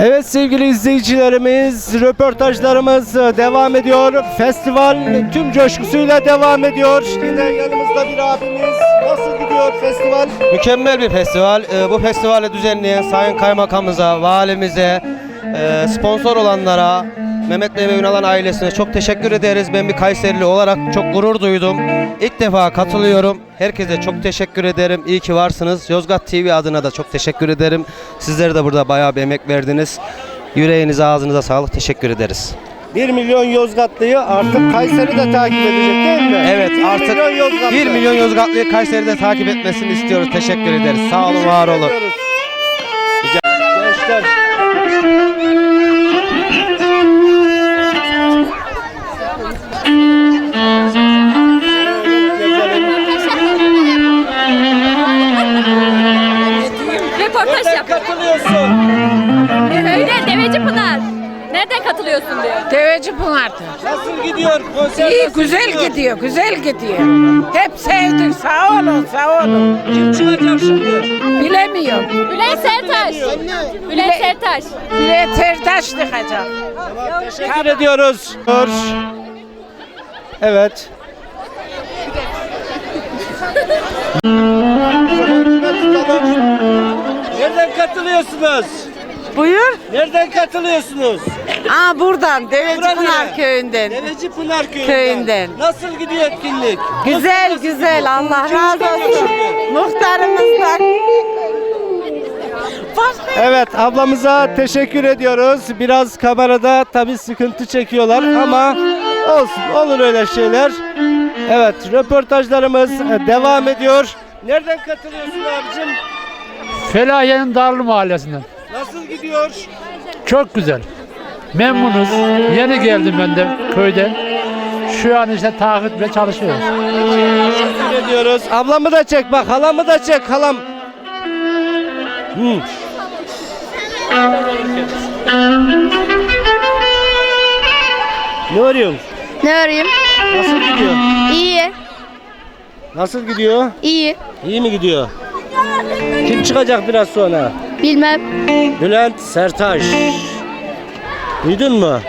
Evet sevgili izleyicilerimiz, röportajlarımız e, devam ediyor. Festival tüm coşkusuyla devam ediyor. Yine yanımızda bir abimiz. Nasıl gidiyor festival? Mükemmel bir festival. Ee, Bu festivali düzenleyen Sayın Kaymakamımıza, valimize, e, sponsor olanlara, Mehmet Bey ve Ünalan ailesine çok teşekkür ederiz. Ben bir Kayserili olarak çok gurur duydum. İlk defa katılıyorum. Herkese çok teşekkür ederim. İyi ki varsınız. Yozgat TV adına da çok teşekkür ederim. Sizler de burada bayağı bir emek verdiniz. Yüreğinize, ağzınıza sağlık. Teşekkür ederiz. 1 milyon Yozgatlıyı artık Kayseri de takip edecek değil mi? Evet 1 artık milyon Yozgatlı. 1 milyon Yozgatlıyı Kayseri'de takip etmesini istiyoruz. Teşekkür ederiz. Sağ olun, var olun. Gençler. Röportaj Nereden yap. katılıyorsun? Öyle Deveci Pınar. Nereden katılıyorsun diyor. Deveci Pınar'da. Nasıl gidiyor konser? İyi, nasıl güzel gidiyor, güzel gidiyor. Hep sevdik, sağ olun, sağ olun. Kim çıkacak şimdi? Bilemiyorum. Bülent Sertaş. Bülent Sertaş. Bile tertaş tıkacak. Teşekkür ediyoruz. Evet. Katılıyorsunuz? Buyur. Nereden katılıyorsunuz? Aa buradan, Deveci Bura Pınar nere? köyünden. Deveci Pınar köyünden. Köyünden. Nasıl gidiyor etkinlik? Güzel, güzel. Allah Kim razı olsun. Başka Evet ablamıza teşekkür ediyoruz. Biraz kamerada tabi sıkıntı çekiyorlar ama olsun olur öyle şeyler. Evet röportajlarımız e, devam ediyor. Nereden katılıyorsun abicim? Felahiye'nin Darlı Mahallesi'nden. Nasıl gidiyor? Çok güzel. Memnunuz. Yeni geldim ben de köyden. Şu an işte takiple çalışıyoruz. Teşekkür ediyoruz. Ablamı da çek bak halamı da çek halam. Hı. Ne arıyorsun? Ne arayayım? Nasıl gidiyor? İyi, Nasıl gidiyor? iyi. İyi mi gidiyor? Kim çıkacak biraz sonra? Bilmem. Bülent Sertaş. Duydun mu?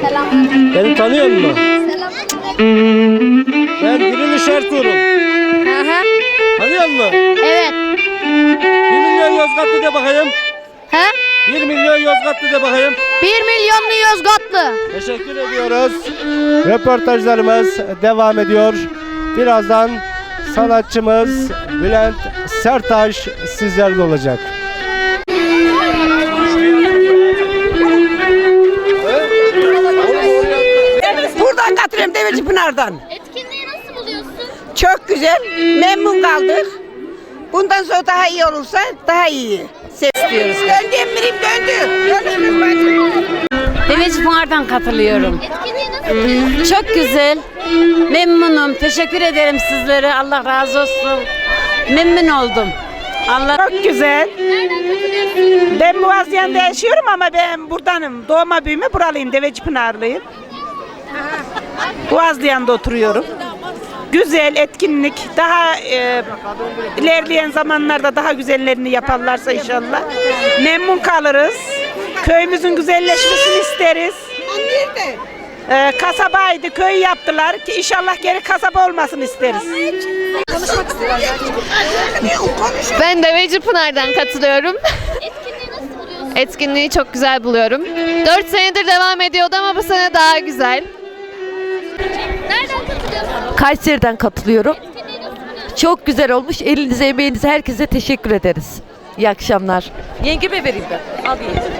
Selam. Beni tanıyor musun? Selam. Ben Diriliş Ertuğrul. Aha. Tanıyor musun? Evet. 1 milyon Yozgatlı de bakayım. Ha? 1 milyon Yozgatlı de bakayım. Bir milyonlu Yozgatlı. Teşekkür ediyoruz. Röportajlarımız devam ediyor. Birazdan sanatçımız Bülent Sertaş sizlerle olacak. Buradan katılıyorum Deveci Pınar'dan. Etkinliği nasıl buluyorsun? Çok güzel, memnun kaldık. Bundan sonra daha iyi olursa daha iyi. Seviyoruz. Döndü emirim döndü. Görüşürüz bacım. Deveci Pınar'dan katılıyorum. Etkinliği nasıl buluyorsun? Çok güzel. Memnunum. Teşekkür ederim sizlere. Allah razı olsun. Memnun oldum. Allah Çok güzel. Ben Boğaziyan'da yaşıyorum ama ben buradanım. Doğma büyüme buralıyım. Deveci Pınarlıyım. Boğazlayan'da oturuyorum. Güzel etkinlik. Daha e, ilerleyen zamanlarda daha güzellerini yaparlarsa inşallah. Memnun kalırız. Köyümüzün güzelleşmesini isteriz. E, kasabaydı, köy yaptılar ki inşallah geri kasaba olmasını isteriz. Ben Deveci Pınar'dan katılıyorum. Etkinliği nasıl buluyorsun? Etkinliği çok güzel buluyorum. 4 senedir devam ediyordu ama bu sene daha güzel. Nereden katılıyorsun? Kayseri'den katılıyorum. Çok güzel olmuş. Elinize emeğinize herkese teşekkür ederiz. İyi akşamlar. Yengeme vereyim ben. Al katılıyorsun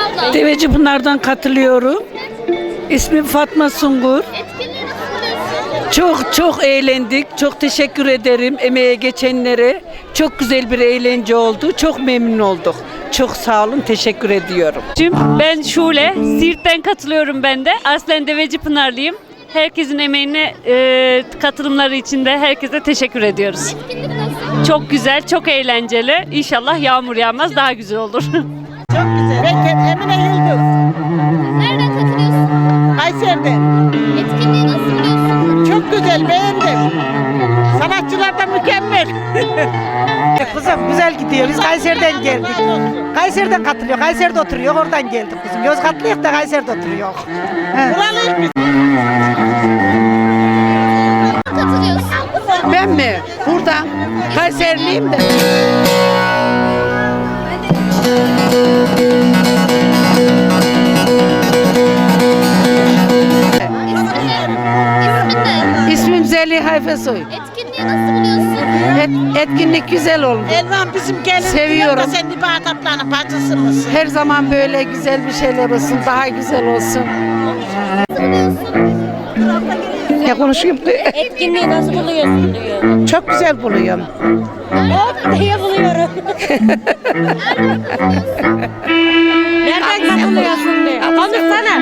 abla? Deveci Pınar'dan katılıyorum. İsmim Fatma Sungur. Çok çok eğlendik. Çok teşekkür ederim emeğe geçenlere. Çok güzel bir eğlence oldu. Çok memnun olduk. Çok sağ olun. Teşekkür ediyorum. Ben Şule, Siirt'ten katılıyorum ben de. Aslen Deveci Pınarlıyım. Herkesin emeğine, e, katılımları için de herkese teşekkür ediyoruz. Etkinlik nasıl? Çok güzel, çok eğlenceli. İnşallah yağmur yağmaz, daha güzel olur. Ben Emine Yıldız. Nereden katılıyorsun? Kayseri'de. Etkinliği nasıl buluyorsun? Çok güzel beğendim. Sanatçı Sanatçılar da mükemmel. kızım güzel gidiyor. Biz Kayseri'den geldik. Kayseri'den katılıyor. Kayseri'de oturuyor. Oradan geldik kızım. Yozgatlıyız da Kayseri'de oturuyor. Buralıyız biz. Katılıyorsun. Ben mi? Burada. Kayserliyim de. İsmim Zeliha Efesoy. Etkinliği nasıl buluyorsun? Et, etkinlik güzel oldu. Elvan bizim gelin. Seviyorum. Sen Nibat ablanın bacısı mısın? Her zaman böyle güzel bir şeyler olsun. Daha güzel olsun. Ne konuşayım? Etkinliği nasıl buluyorsun diyor. Çok güzel buluyorum. Oh diye buluyorum. Nereden katılıyorsun diyor. Konuşsana.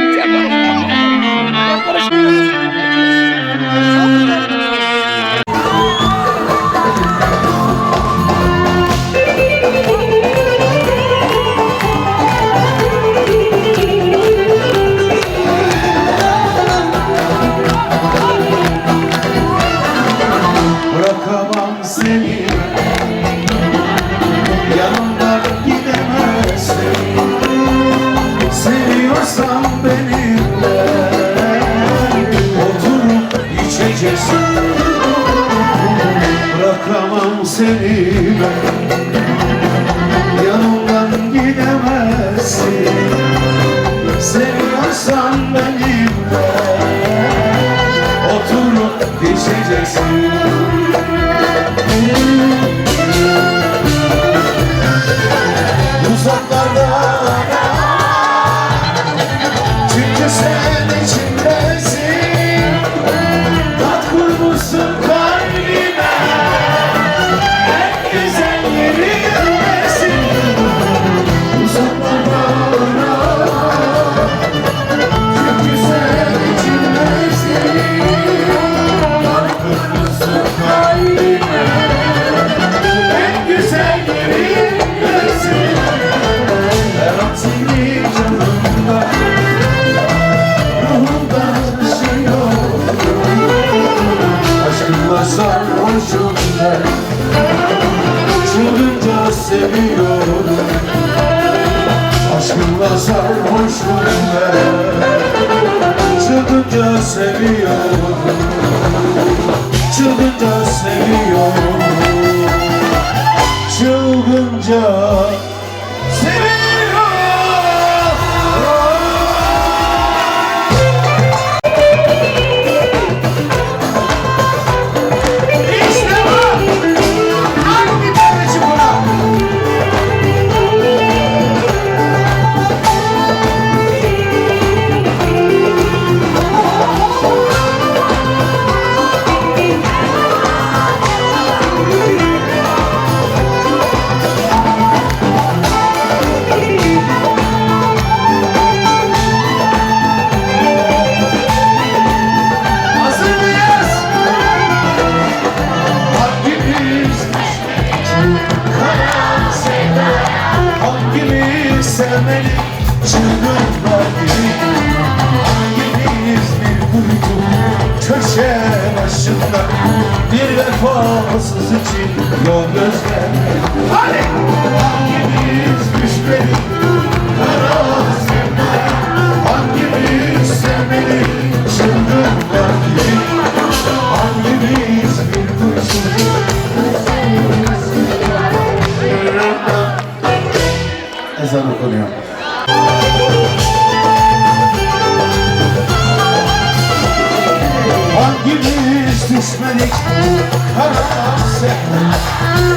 Seni ben. Yanımdan gidemezsin. Seviyorsan benimle Oturup geçeceksin Aşkınla sarhoşum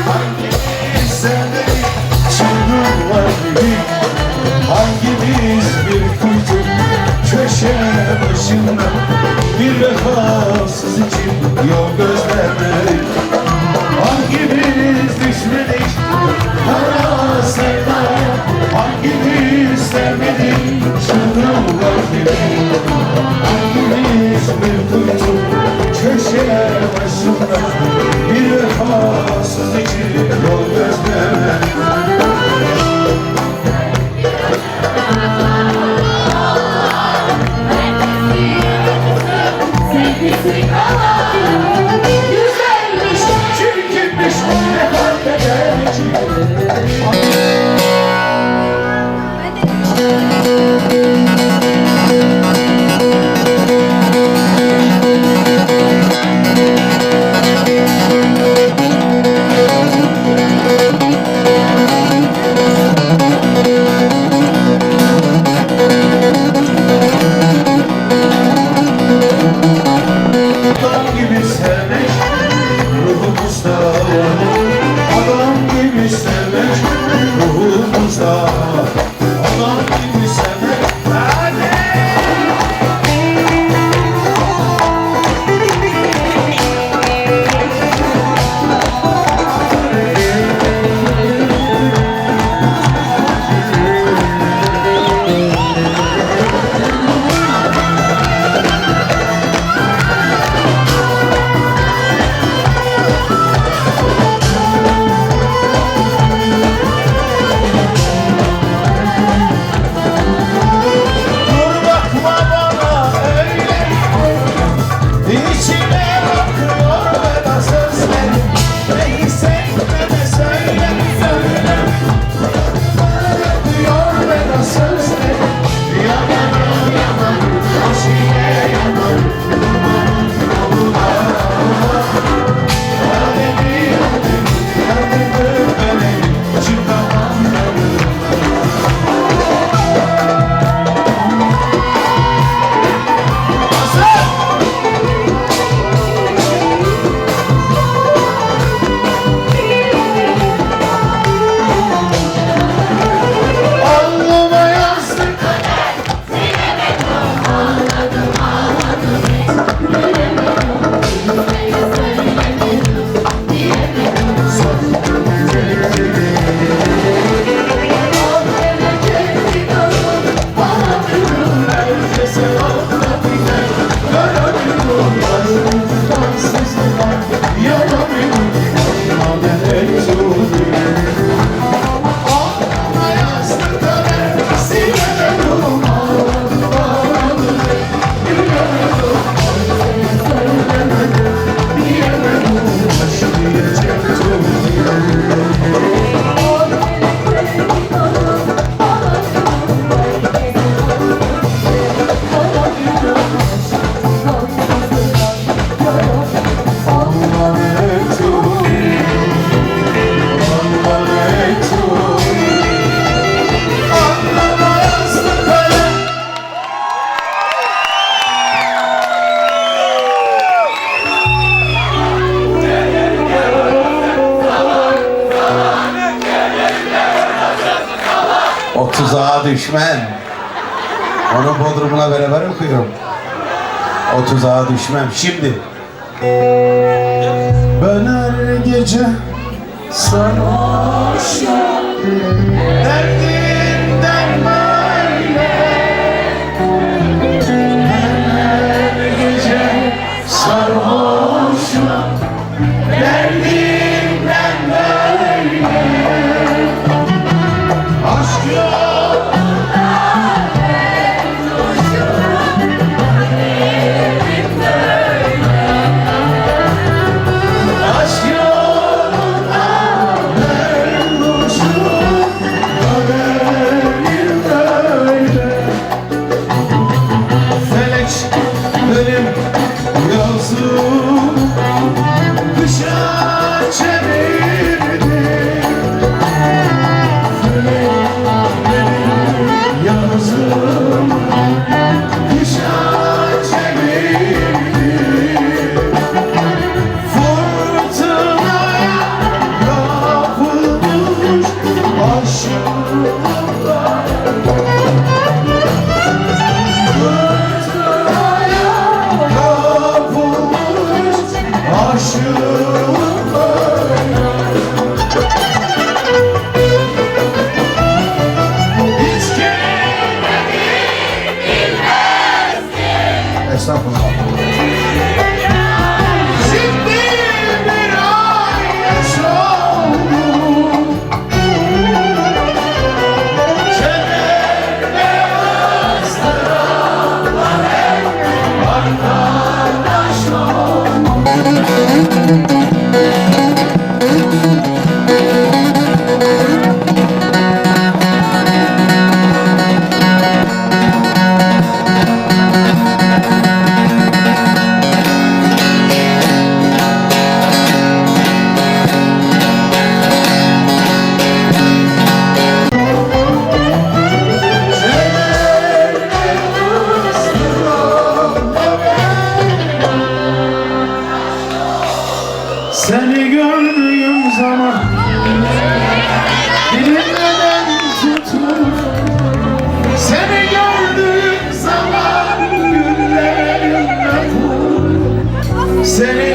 Hangimiz sevmedik çılgınlar gibi Hangimiz bir kuytu? Köşe başında Bir vefasız için yol gözlemedik başında Thank you. Sana düşman. Onu Bodrum'la beraber okuyorum. O tuzağa düşmem. Şimdi. Ben her gece sarhoşum. Derdim. Send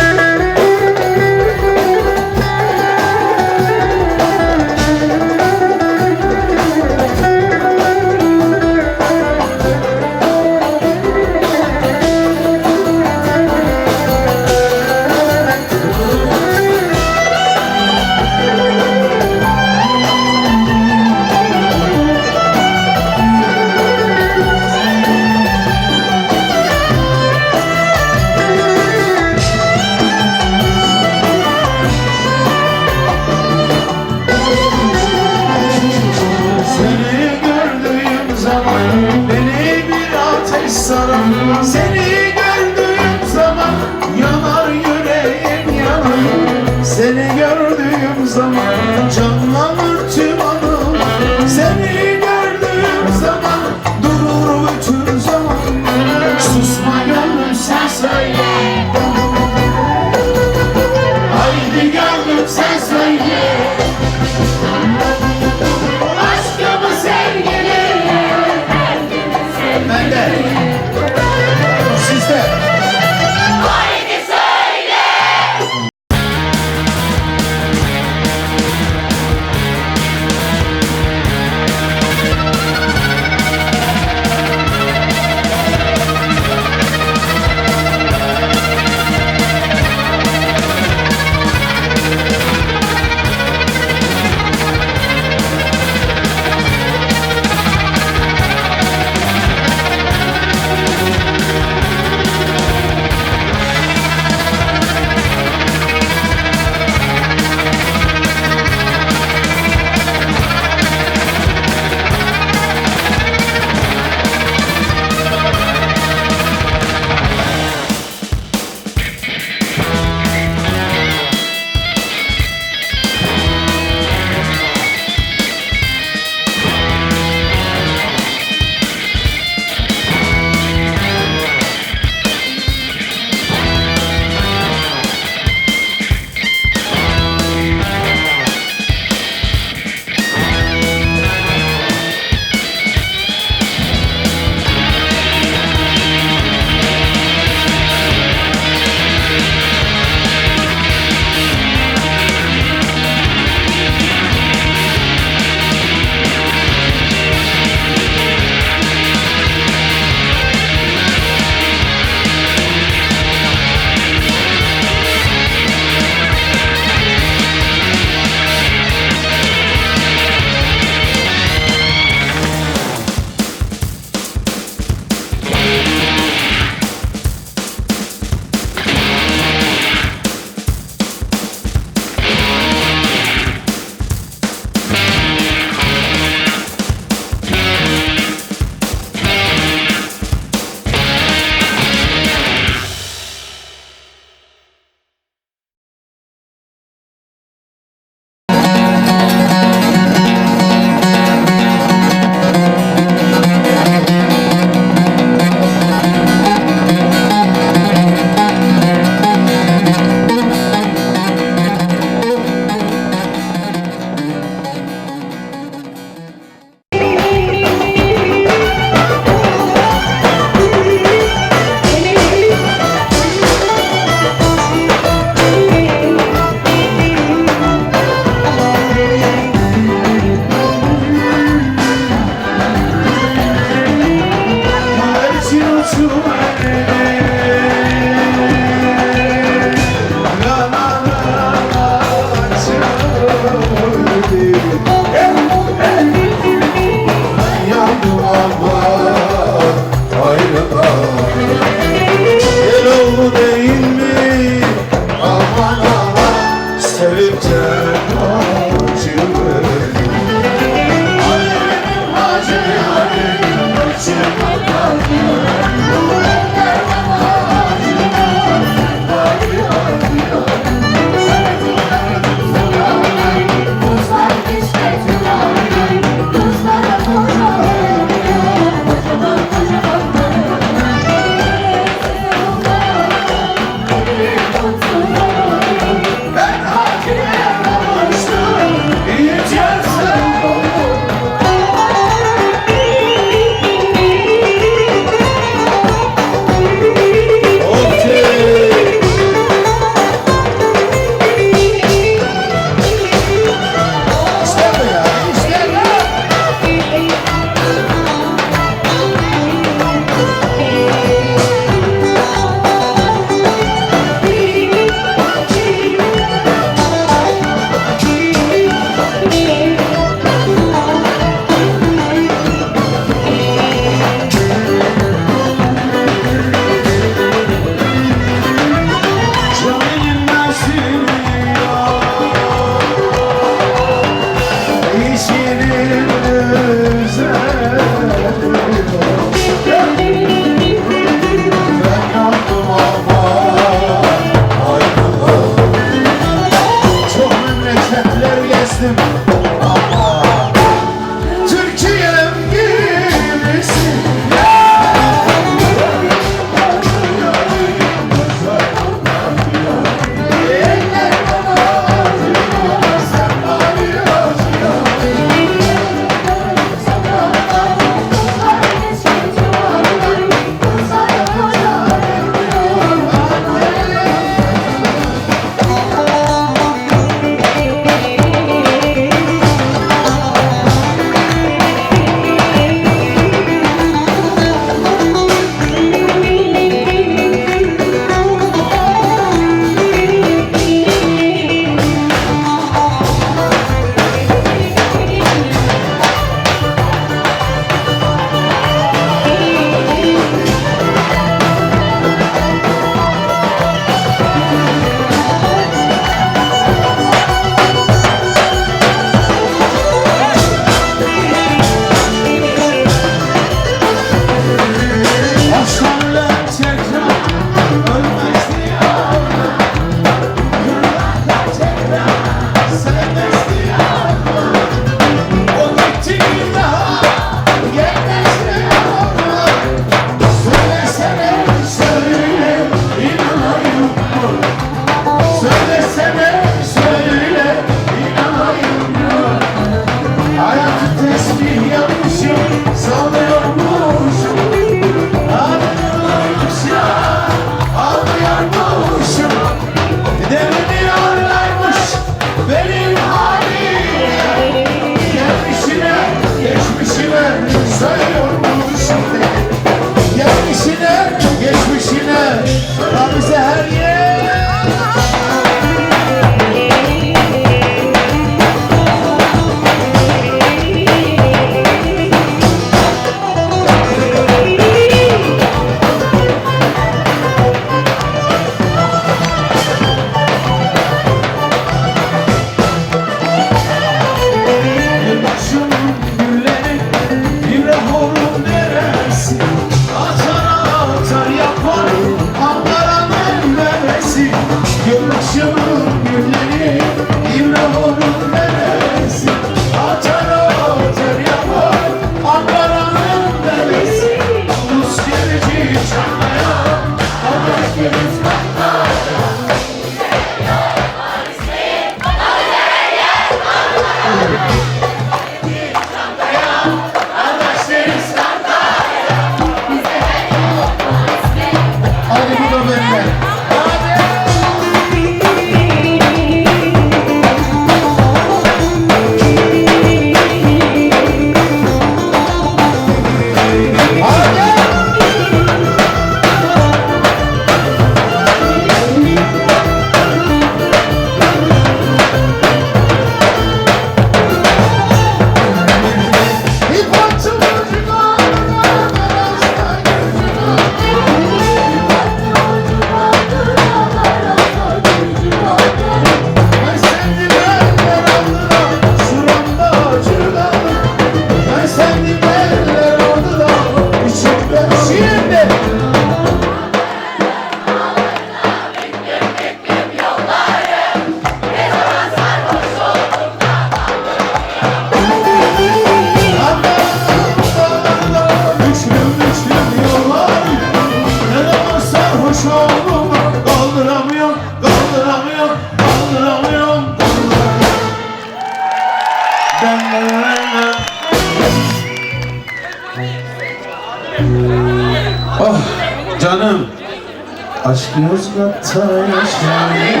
Aşk Yozgat'ta yaşanıyor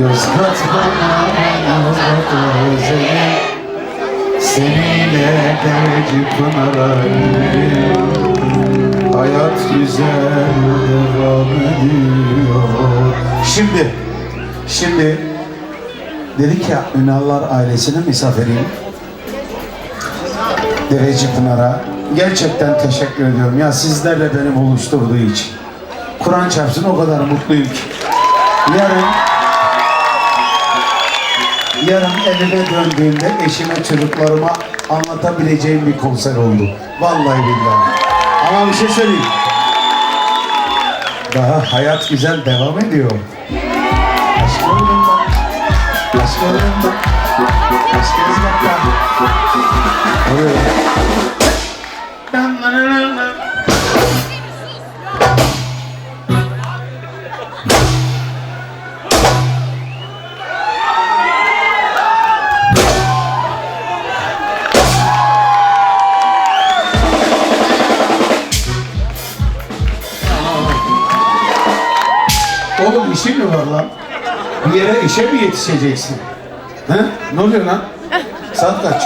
Yozgat bana Yozgat özledim Seninle derci pınara Hayat güzel devam ediyor. Şimdi Şimdi Dedik ya Ünallar ailesinin misafiriyim. Dereci Pınar'a gerçekten teşekkür ediyorum. Ya sizlerle beni buluşturduğu için. Kur'an çarpsın o kadar mutluyum ki. Yarın yarın evime döndüğümde eşime çocuklarıma anlatabileceğim bir konser oldu. Vallahi billahi. Ama bir şey söyleyeyim. Daha hayat güzel devam ediyor. Aşk olun ben. geldin. Hoş geldin yetişeceksin? He? Ne oluyor lan? Saat kaç?